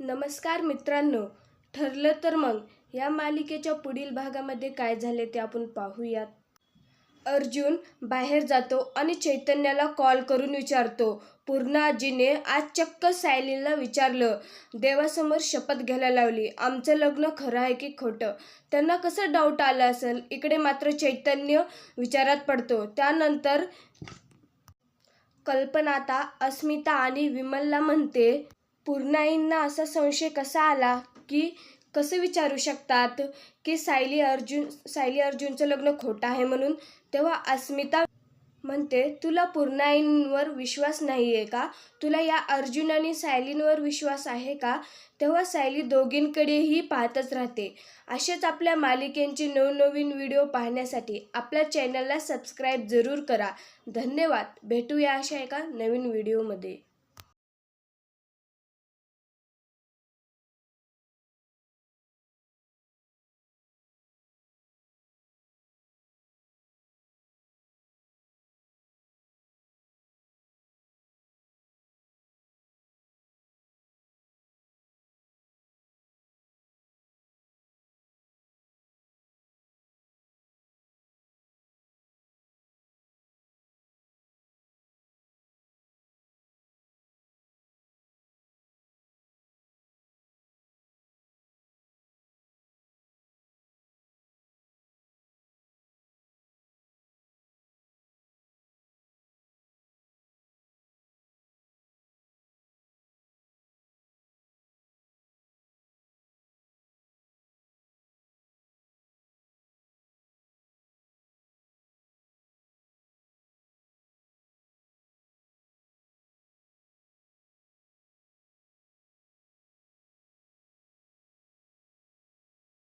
नमस्कार मित्रांनो ठरलं तर मग या मालिकेच्या पुढील भागामध्ये काय झाले ते आपण पाहूयात. अर्जुन बाहेर जातो आणि चैतन्याला कॉल करून विचारतो पूर्णा आजीने आज चक्क सायलीला विचारलं. देवासमोर शपथ घ्यायला लावली. आमचं लग्न खरं आहे की खोटं? त्यांना कसं डाऊट आलं असेल? इकडे मात्र चैतन्य विचारात पडतो. त्यानंतर कल्पनाता अस्मिता आणि विमलला म्हणते पूर्णाईंना असा संशय कसा आला की कसं विचारू शकतात की सायली अर्जुन सायली अर्जुनचं लग्न खोटं आहे म्हणून? तेव्हा अस्मिता म्हणते तुला पूर्णाईंवर विश्वास नाही आहे का? तुला या अर्जुन आणि सायलींवर विश्वास आहे का? तेव्हा सायली दोघींकडेही पाहतच राहते. असेच आपल्या मालिकेंचे नवनवीन व्हिडिओ पाहण्यासाठी आपल्या चॅनलला सबस्क्राईब जरूर करा. धन्यवाद. भेटूया अशा एका नवीन व्हिडिओमध्ये.